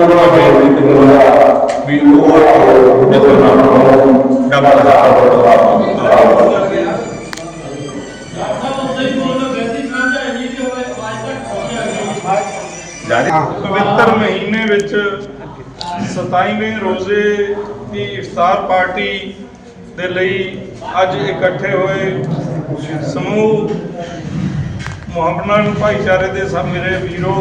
ਕਰਵਾ ਕੇ ਕਰਵਾ ਵੀ ਉਹ ਜਿੱਥੇ ਨਾਮ ਡਬਲ ਦਾ ਜਾਰੀ ਪਵਿੱਤਰ ਮਹੀਨੇ ਵਿੱਚ 27ਵੇਂ ਰੋਜ਼ੇ ਦੀ ਇਫਤਾਰ ਪਾਰਟੀ ਦੇ ਲਈ ਅੱਜ ਇਕੱਠੇ ਹੋਏ ਸਮੂਹ ਮੁਹੱਬਤ ਭਾਈਚਾਰੇ ਦੇ ਸਭ ਮੇਰੇ ਵੀਰੋ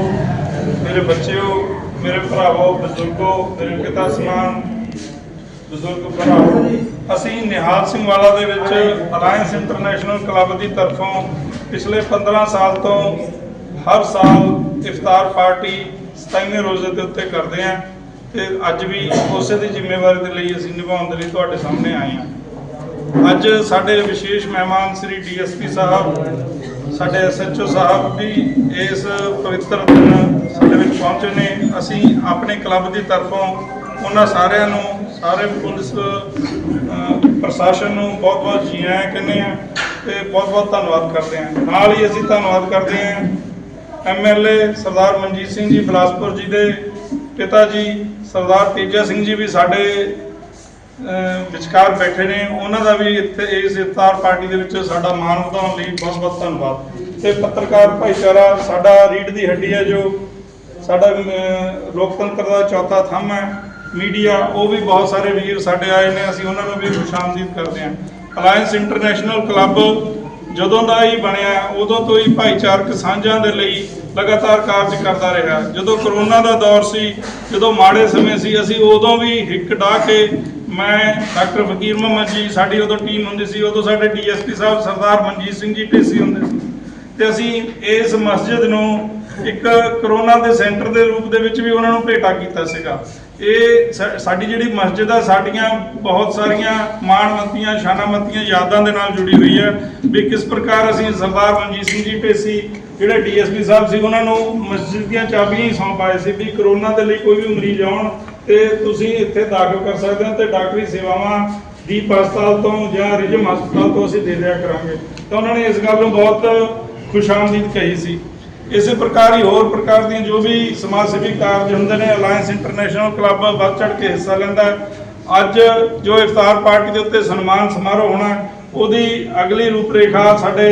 ਮੇਰੇ ਬੱਚਿਓ ਮੇਰੇ ਭਰਾਵੋ, ਬਜ਼ੁਰਗੋ, ਮੇਰੇ ਪਿਤਾ ਸਮਾਨ, ਬਜ਼ੁਰਗ ਭਰਾਵੋ, ਅਸੀਂ ਨਿਹਾਲ ਸਿੰਘ ਵਾਲਾ ਦੇ ਵਿੱਚ ਅਲਾਇੰਸ ਇੰਟਰਨੈਸ਼ਨਲ ਕਲੱਬ ਦੀ ਤਰਫੋਂ ਪਿਛਲੇ 15 ਸਾਲ ਤੋਂ ਹਰ ਸਾਲ ਇਫਤਾਰ ਪਾਰਟੀ 27ਵੇਂ ਰੋਜ਼ੇ ਦੇ ਉੱਤੇ ਕਰਦੇ ਹਾਂ ਤੇ ਅੱਜ ਵੀ ਉਸੇ ਦੀ ਜ਼ਿੰਮੇਵਾਰੀ ਦੇ ਲਈ ਅਸੀਂ ਨਿਭਾਉਣ ਦੇ ਲਈ ਤੁਹਾਡੇ ਸਾਹਮਣੇ ਆਏ ਹਾਂ। ਅੱਜ ਸਾਡੇ ਵਿਸ਼ੇਸ਼ ਮਹਿਮਾਨ ਸ੍ਰੀ ਡੀਐਸਪੀ ਸਾਹਿਬ ਸਾਡੇ ਐਸਐਚਓ ਸਾਹਿਬ ਵੀ ਇਸ ਪਵਿੱਤਰ ਦਿਨ ਸਾਡੇ ਵਿੱਚ ਪਹੁੰਚੇ ਨੇ। ਅਸੀਂ ਆਪਣੇ ਕਲੱਬ ਦੀ ਤਰਫੋਂ ਉਹਨਾਂ ਸਾਰਿਆਂ ਨੂੰ, ਸਾਰੇ ਪੁਲਿਸ ਪ੍ਰਸ਼ਾਸਨ ਨੂੰ ਬਹੁਤ ਬਹੁਤ ਜੀ ਆਇਆਂ ਕਹਿੰਦੇ ਆ ਤੇ ਬਹੁਤ ਬਹੁਤ ਧੰਨਵਾਦ ਕਰਦੇ ਹਾਂ। ਨਾਲ ਹੀ ਅਸੀਂ ਧੰਨਵਾਦ ਕਰਦੇ ਹਾਂ ਐਮਐਲਏ ਸਰਦਾਰ ਮਨਜੀਤ ਸਿੰਘ ਜੀ, ਬਿਲਾਸਪੁਰ ਜੀ ਦੇ ਪਿਤਾ ਜੀ, ਸਰਦਾਰ ਤੇਜਾ ਸਿੰਘ ਜੀ ਵੀ ਸਾਡੇ ਵਿਚਕਾਰ ਬੈਠੇ ਨੇ, ਉਹਨਾਂ ਦਾ ਵੀ ਇੱਥੇ ਇਸ ਇਫਤਾਰ ਪਾਰਟੀ ਦੇ ਵਿੱਚ ਸਾਡਾ ਮਾਣ ਵਧਾਉਣ ਲਈ ਬਹੁਤ ਬਹੁਤ ਧੰਨਵਾਦ। ਤੇ ਪੱਤਰਕਾਰ ਭਾਈਚਾਰਾ, ਸਾਡਾ ਰੀੜ ਦੀ ਹੱਡੀ ਹੈ ਜੋ ਸਾਡਾ ਲੋਕਤੰਤਰ ਦਾ ਚੌਥਾ ਥੰਮ ਹੈ। ਮੀਡੀਆ, ਉਹ ਵੀ ਬਹੁਤ ਸਾਰੇ ਵੀਰ ਸਾਡੇ ਆਏ ਨੇ, ਅਸੀਂ ਉਹਨਾਂ ਨੂੰ ਵੀ ਖੁਸ਼ਾਮਦੀਦ ਕਰਦੇ ਹਾਂ। ਅਲਾਇੰਸ ਇੰਟਰਨੈਸ਼ਨਲ ਕਲੱਬ ਜਦੋਂ ਦਾ ਹੀ ਬਣਿਆ, ਉਦੋਂ ਤੋਂ ਹੀ ਭਾਈਚਾਰਕ ਸਾਂਝਾਂ ਦੇ ਲਈ ਲਗਾਤਾਰ ਕਾਰਜ ਕਰਦਾ ਰਿਹਾ। ਜਦੋਂ ਕਰੋਨਾ ਦਾ ਦੌਰ ਸੀ, ਜਦੋਂ ਮਾੜੇ ਸਮੇਂ ਸੀ, ਅਸੀਂ ਉਦੋਂ ਵੀ ਹਿੱਕ ਢਾ ਕੇ ਮੈਂ ਡਾਕਟਰ ਫਕੀਰ ਮੁਹੰਮਦ ਜੀ, ਸਾਡੀ ਉਦੋਂ ਟੀਮ ਹੁੰਦੀ ਸੀ, ਉਦੋਂ ਸਾਡੇ ਡੀਐਸਪੀ ਸਾਹਿਬ ਸਰਦਾਰ ਮਨਜੀਤ ਸਿੰਘ ਜੀ ਢੇਸੀ ਹੁੰਦੇ ਸੀ। ਤੇ ਅਸੀਂ ਇਸ ਮਸਜਿਦ ਨੂੰ ਇੱਕ ਕਰੋਨਾ ਦੇ ਸੈਂਟਰ ਦੇ ਰੂਪ ਦੇ ਵਿੱਚ ਵੀ ਉਹਨਾਂ ਨੂੰ ਭੇਟਾ ਕੀਤਾ ਸੀਗਾ। ਇਹ ਸਾ- ਸਾਡੀ ਜਿਹੜੀ ਮਸਜਿਦ ਆ, ਸਾਡੀਆਂ ਬਹੁਤ ਸਾਰੀਆਂ ਮਾਣਮੱਤੀਆਂ ਸ਼ਾਨਾਮੱਤੀਆਂ ਯਾਦਾਂ ਦੇ ਨਾਲ ਜੁੜੀ ਹੋਈ ਹੈ। ਵੀ ਕਿਸ ਪ੍ਰਕਾਰ ਅਸੀਂ ਸਰਦਾਰ ਮਨਜੀਤ ਸਿੰਘ ਜੀ ਢੇਸੀ, ਜਿਹੜੇ ਡੀਐਸਪੀ ਸਾਹਿਬ ਸੀ, ਉਹਨਾਂ ਨੂੰ ਮਸਜਿਦ ਦੀਆਂ ਚਾਬੀਆਂ ਹੀ ਸੌਂਪ ਆਏ ਸੀ ਵੀ ਕਰੋਨਾ ਦੇ ਲਈ ਕੋਈ ਵੀ ਮਰੀਜ਼ ਆਉਣ। ਤੇ ਤੁਸੀਂ ਇੱਥੇ ਦਾਖਲ ਕਰ ਸਕਦੇ ਹੋ ਤੇ ਡਾਕਟਰੀ ਸੇਵਾਵਾਂ ਦੀਪ ਹਸਪਤਾਲ ਤੋਂ ਜਾਂ ਰਿਜਮ ਹਸਪਤਾਲ ਤੋਂ ਅਸੀਂ ਦੇ ਦਿਆ ਕਰਾਂਗੇ। ਤਾਂ ਉਹਨਾਂ ਨੇ ਇਸ ਗੱਲ ਨੂੰ ਬਹੁਤ ਖੁਸ਼ਾਮਦੀਦ ਕਹੀ ਸੀ। ਇਸੇ ਪ੍ਰਕਾਰ ਹੀ ਹੋਰ ਪ੍ਰਕਾਰ ਦੀਆਂ ਜੋ ਵੀ ਸਮਾਜ ਸੇਵੀ ਕਾਰਜ ਹੁੰਦੇ ਨੇ ਅਲਾਇੰਸ ਇੰਟਰਨੈਸ਼ਨਲ ਕਲੱਬ ਵੱਧ ਚੜ ਕੇ ਹਿੱਸਾ ਲੈਂਦਾ। ਅੱਜ ਜੋ ਇਫਤਾਰ ਪਾਰਟੀ ਦੇ ਉੱਤੇ ਸਨਮਾਨ ਸਮਾਰੋਹ ਹੋਣਾ ਉਹਦੀ ਅਗਲੀ ਰੂਪਰੇਖਾ ਸਾਡੇ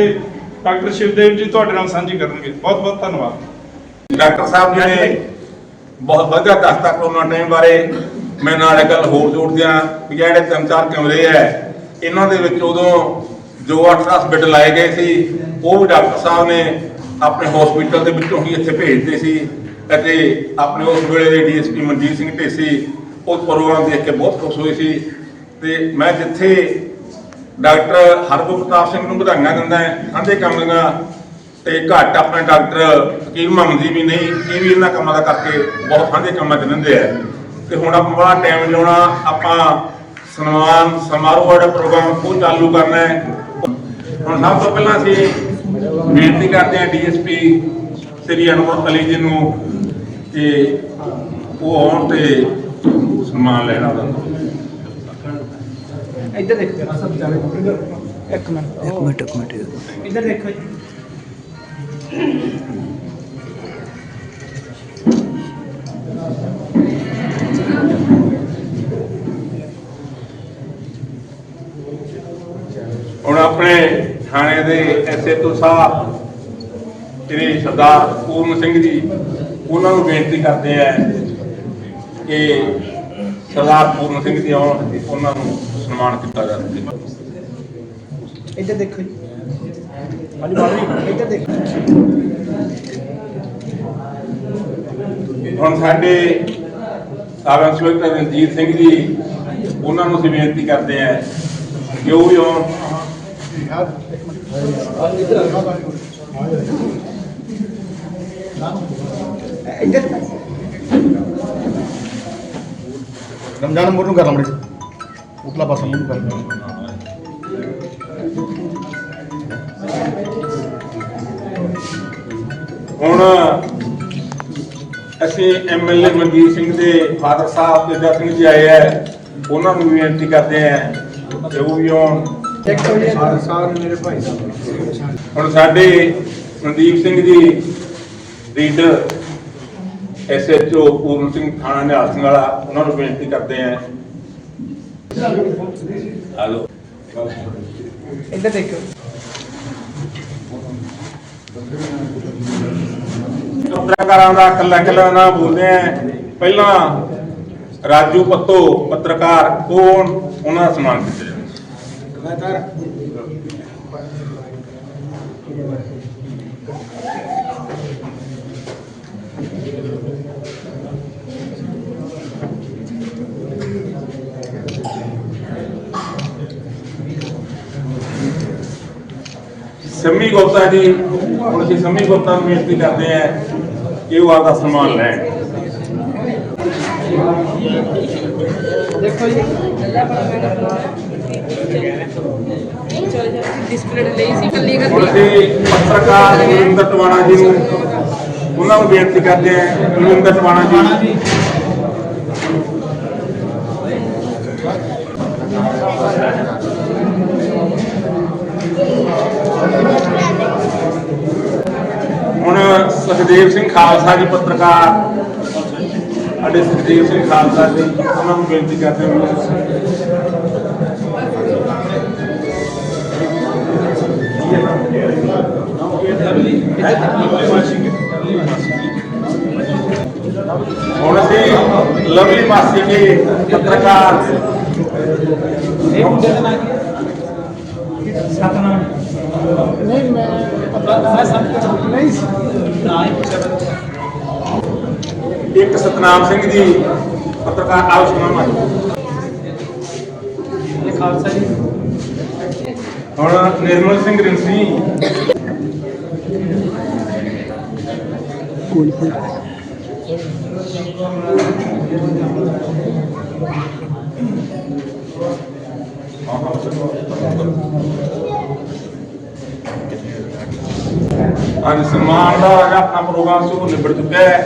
ਡਾਕਟਰ ਸ਼ਿਵਦੇਵ ਜੀ ਤੁਹਾਡੇ ਨਾਲ ਸਾਂਝੀ ਕਰਨਗੇ। ਬਹੁਤ ਬਹੁਤ ਧੰਨਵਾਦ। ਡਾਕਟਰ ਸਾਹਿਬ ਜੀ ਨੇ ਬਹੁਤ ਵਧੀਆ ਦੱਸਤਾ ਕਰੋਨਾ ਟਾਈਮ ਬਾਰੇ। ਮੈਂ ਨਾਲ ਇੱਕ ਗੱਲ ਹੋਰ ਜੋੜ ਦਿਆਂ ਵੀ ਜਿਹੜੇ ਤਿੰਨ ਚਾਰ ਕਮਰੇ ਐ ਇਹਨਾਂ ਦੇ ਵਿੱਚ ਉਦੋਂ ਜੋ 8-10 ਬੈੱਡ ਲਾਏ ਗਏ ਸੀ, ਉਹ ਵੀ ਡਾਕਟਰ ਸਾਹਿਬ ਨੇ ਆਪਣੇ ਹਸਪੀਟਲ ਦੇ ਵਿੱਚੋਂ ਹੀ ਇੱਥੇ ਭੇਜਦੇ ਸੀ ਅਤੇ ਆਪਣੇ ਉਸ ਵੇਲੇ ਦੇ ਡੀਐਸਪੀ ਮਨਜੀਤ ਸਿੰਘ ਢੇਸੀ ਉਹ ਪ੍ਰੋਗਰਾਮ ਦੇਖ ਕੇ ਬਹੁਤ ਖੁਸ਼ ਹੋਏ ਸੀ ਤੇ ਮੈਂ ਜਿੱਥੇ ਡਾਕਟਰ ਹਰਗੋਬਿੰਦ ਪ੍ਰਤਾਪ ਸਿੰਘ ਨੂੰ ਵਧਾਈਆਂ ਦਿੰਦਾ ਹੈ ਸਾਂਝੇ ਕੰਮ ਦੀਆਂ ਤੇ ਘੱਟ ਆਪਣੇ ਡਾਕਟਰ ਫਕੀਰ ਮੁਹੰਮਦ ਜੀ ਵੀ ਨਹੀਂ ਇਹ ਵੀ ਇਹਨਾਂ ਕੰਮਾਂ ਦਾ ਕਰਕੇ ਬਹੁਤ ਸਾਂਝੇ ਕੰਮਾਂ 'ਚ ਰਹਿੰਦੇ ਆ। ਤੇ ਹੁਣ ਆਪਾਂ ਬੜਾ ਟਾਈਮ ਲਾਉਣਾ ਆਪਾਂ ਸਨਮਾਨ ਸਮਾਰੋਹ ਜਿਹੜਾ ਪ੍ਰੋਗਰਾਮ ਉਹ ਚਾਲੂ ਕਰਨਾ ਹੈ। ਹੁਣ ਸਭ ਤੋਂ ਪਹਿਲਾਂ ਅਸੀਂ ਬੇਨਤੀ ਕਰਦੇ ਹਾਂ ਡੀਐਸਪੀ ਸ੍ਰੀ ਅਨਵਰ ਅਲੀ ਜੀ ਨੂੰ ਕਿ ਉਹ ਆਉਣ ਤੇ ਸਨਮਾਨ ਲੈਣਾ ਉਹਦਾ ਇੱਧਰ ਦੇਖੋ ਇੱਕ ਮਿੰਟ। ਇੱਕ ਮਿੰਟ ਇੱਕ ਮਿੰਟ। ਇੱਧਰ ਦੇਖੋ ਜੀ। ਹੁਣ ਆਪਣੇ ਥਾਣੇ ਦੇ ਐਸਐਚਓ ਸਾਹਿਬ, ਸ੍ਰੀ ਸਰਦਾਰ ਪੂਰਨ ਸਿੰਘ ਜੀ, ਉਹਨਾਂ ਨੂੰ ਬੇਨਤੀ ਕਰਦੇ ਆ ਕਿ ਸਰਦਾਰ ਪੂਰਨ ਸਿੰਘ ਜੀ ਆਉਣ ਤੇ ਉਹਨਾਂ ਨੂੰ ਸਨਮਾਨ ਕੀਤਾ ਜਾਵੇ ਇੱਧਰ ਦੇਖੋ ਜੀ। ਹਾਂਜੀ ਬਾਬੂ ਇੱਧਰ ਦੇਖੋ। ਹੁਣ ਸਾਡੇ ਸਾਬ ਇੰਸਪੈਕਟਰ ਰਣਜੀਤ ਸਿੰਘ ਜੀ ਉਹਨਾਂ ਨੂੰ ਅਸੀਂ ਬੇਨਤੀ ਕਰਦੇ ਆ ਕਿ ਉਹ ਵੀ ਆਉਣ। ਇੱਧਰ। ਰਮਜ਼ਾਨ ਮੋਰ ਨੂੰ ਕਰ ਲਮੜੇ ਉਤਲਾ ਪਾਸਾ ਮੂੰਹ ਨੂੰ ਕਰ ਹੁਣ ਅਸੀਂ ਐਮਐਲਏ ਮਨਜੀਤ ਸਿੰਘ ਦੇ ਫਾਦਰ ਸਾਹਿਬ ਤੇਜਾ ਸਿੰਘ ਜੀ ਆਏ ਆ ਉਹਨਾਂ ਨੂੰ ਵੀ ਬੇਨਤੀ ਕਰਦੇ ਆ ਕਿ ਉਹ ਵੀ ਆਉਣ। ਮੇਰੇ ਭਾਈ ਸਾਹਿਬ ਹੁਣ ਸਾਡੇ ਮਨਦੀਪ ਸਿੰਘ ਜੀ ਰੀਡਰ ਐਸਐਚਓ ਪੂਰਨ ਸਿੰਘ ਥਾਣਾ ਨਿਹਾਲ ਸਿੰਘ ਵਾਲਾ ਉਹਨਾਂ ਨੂੰ ਬੇਨਤੀ ਕਰਦੇ ਆਂ। ਹਲੋ। ਇੱਧਰ ਦੇਖੋ। ਪੱਤਰਕਾਰਾਂ ਦਾ ਕੱਲਾ ਕੱਲਾ ਨਾ ਬੋਲਦੇ ਆ। ਪਹਿਲਾਂ ਰਾਜੂ ਪੱਤੋ ਪੱਤਰਕਾਰ ਕੌਣ? ਉਹਨਾਂ ਦਾ ਸਨਮਾਨ ਕੀਤਾ ਜਾਂਦਾ ਸੰਮੀ ਗੁਪਤਾ ਜੀ ਹੁਣ ਅਸੀਂ ਸੰਮੀ ਗੁਪਤਾ ਨੂੰ ਬੇਨਤੀ ਕਰਦੇ ਆ ਕਿ ਉਹ ਆਪਦਾ ਸਨਮਾਨ ਲੈਣ। ਦੇਖੋ ਜੀ ਹੁਣ ਅਸੀਂ ਪੱਤਰਕਾਰ ਗੁਰਿੰਦਰ ਟਵਾਣਾ ਜੀ ਨੂੰ ਉਹਨਾਂ ਨੂੰ ਬੇਨਤੀ ਕਰਦੇ ਆ ਗੁਰਿੰਦਰ ਟਵਾਣਾ ਜੀ ਹੁਣ ਸੁਖਦੇਵ ਸਿੰਘ ਖਾਲਸਾ ਜੀ ਪੱਤਰਕਾਰ। ਸਾਡੇ ਸੁਖਦੇਵ ਸਿੰਘ ਖਾਲਸਾ ਜੀ, ਉਹਨਾਂ ਨੂੰ ਬੇਨਤੀ ਕਰਦੇ ਹਾਂ ਹੁਣ ਅਸੀਂ ਲਵਲੀ ਮਾਸੀ ਜੀ ਪੱਤਰਕਾਰ। ਨਹੀਂ ਮੈਂ ਪਤਾ ਸਭ ਨਹੀਂ ਨਾ ਹੀ ਇੱਕ ਸਤਨਾਮ ਸਿੰਘ ਜੀ ਪੱਤਰਕਾਰ ਆਓ ਸੁਣਾਵਾਂ ਇਹ ਖਾਲਸਾ ਜੀ। ਹੁਣ ਨਿਰਮਲ ਸਿੰਘ ਰਿੰਸੀ। ਅੱਜ ਸਨਮਾਨ ਦਾ ਆਪਣਾ ਪ੍ਰੋਗਰਾਮ ਸੀ ਉਹ ਨਿਬੜ ਚੁੱਕਾ ਹੈ।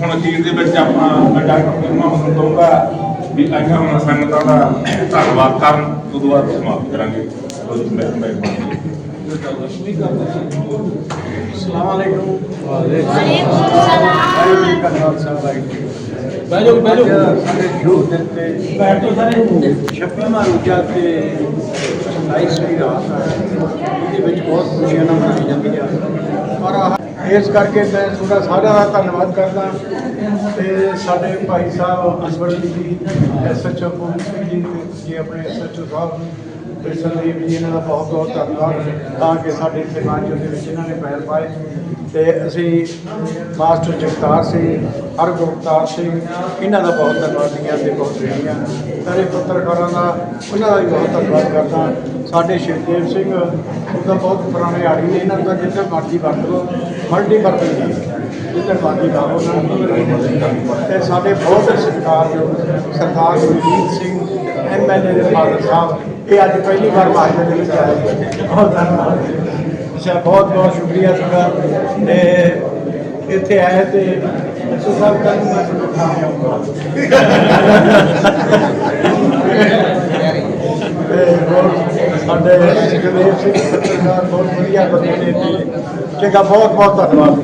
ਹੁਣ ਅਖੀਰ ਦੇ ਵਿੱਚ ਆਪਾਂ ਮੈਂ ਡਾਕਟਰ ਫਿਰਮਾ ਨੂੰ ਦਊਂਗਾ ਵੀ ਆਈਆਂ ਹੁਣ ਸੰਗਤਾਂ ਦਾ ਧੰਨਵਾਦ ਕਰਨ। ਤੋਂ ਬਾਅਦ ਸਮਾਪਤ ਕਰਾਂਗੇ। ਅਸਲਾਮੁਅਲੈਕੁਮ ਬਹਿ ਜਾਓ ਬਹਿ ਜਾਓ। ਸਾਡੇ ਸ਼ੁਰੂ ਦਿਨ ਤੇ ਬੈਠੋ ਸਾਰੇ। ਛੱਪੀਵਾਂ ਰੋਜਾ ਤੇ 27ਵੀਂ ਰਾਤ ਹੈ ਇਹਦੇ ਵਿੱਚ ਬਹੁਤ ਖੁਸ਼ੀਆਂ ਨਾਲ ਮਨਾਈ ਜਾਂਦੀ ਹੈ। ਔਰ ਇਸ ਕਰਕੇ ਮੈਂ ਤੁਹਾਡਾ ਸਾਰਿਆਂ ਦਾ ਧੰਨਵਾਦ ਕਰਦਾ। ਤੇ ਸਾਡੇ ਭਾਈ ਸਾਹਿਬ ਅਸਵਰ ਜੀ ਐਸਐਚਓ ਪੂਰਨ ਸਿੰਘ ਜੀ ਤੇ ਜੀ ਆਪਣੇ ਐਸਐਚਓ ਸਾਹਿਬ ਤੇ ਸੰਦੀਪ ਜੀ ਇਹਨਾਂ ਦਾ ਬਹੁਤ ਬਹੁਤ ਧੰਨਵਾਦ ਤਾਂ ਕਿ ਸਾਡੇ ਇੱਥੇ ਮੰਚ ਦੇ ਵਿੱਚ ਇਹਨਾਂ ਨੇ ਪੈਰ ਪਾਏ ਤੇ ਅਸੀਂ ਮਾਸਟਰ ਜਗਤਾਰ ਸਿੰਘ ਹਰਗੁਰਤਾਰ ਸਿੰਘ, ਇਹਨਾਂ ਦਾ ਬਹੁਤ ਧੰਨਵਾਦ ਤੇ ਬਹੁਤ ਬੇੜੀਆਂ ਸਾਰੇ ਪੱਤਰਕਾਰਾਂ ਦਾ, ਉਹਨਾਂ ਦਾ ਵੀ ਬਹੁਤ ਧੰਨਵਾਦ ਕਰਦਾ। ਸਾਡੇ ਸ਼ਿਵਦੇਵ ਸਿੰਘ ਉਹਦਾ ਬਹੁਤ ਪੁਰਾਣੇ ਆੜੀ ਨੇ, ਇਹਨਾਂ ਦਾ ਜਿੱਥੇ ਮਰਜ਼ੀ ਵਰਤ ਲਓ ਮਲਟੀ ਵਰਤਨ ਦੀ ਜਿੱਥੇ ਮਰਜ਼ੀ ਲਾ ਲਓ, ਉਹਨਾਂ ਨੂੰ ਤੇ ਸਾਡੇ ਬਹੁਤ ਸਤਿਕਾਰਯੋਗ ਸਰਦਾਰ ਗੁਰਜੀਤ ਸਿੰਘ ਐਮਐਲਏ ਦੇ ਫਾਦਰ ਸਾਹਿਬ ਇਹ ਅੱਜ ਪਹਿਲੀ ਵਾਰ ਮਾਜਰੇ ਦੇ ਵਿੱਚ ਆਏ ਬਹੁਤ ਧੰਨਵਾਦ। ਅੱਛਾ, ਬਹੁਤ ਬਹੁਤ ਸ਼ੁਕਰੀਆ ਤੁਹਾਡਾ ਤੇ ਇੱਥੇ ਆਏ ਤੇ ਅਸੂ ਸਾਹਿਬ ਕੱਲ ਮੈਂ ਤੁਹਾਨੂੰ ਖਾ ਸਾਡੇ ਜਗਦੇਵ ਸਿੰਘ ਪੱਤਰਕਾਰ ਬਹੁਤ ਵਧੀਆ ਬੰਦੇ ਨੇ ਤੇ ਚੰਗਾ ਬਹੁਤ ਬਹੁਤ ਧੰਨਵਾਦ।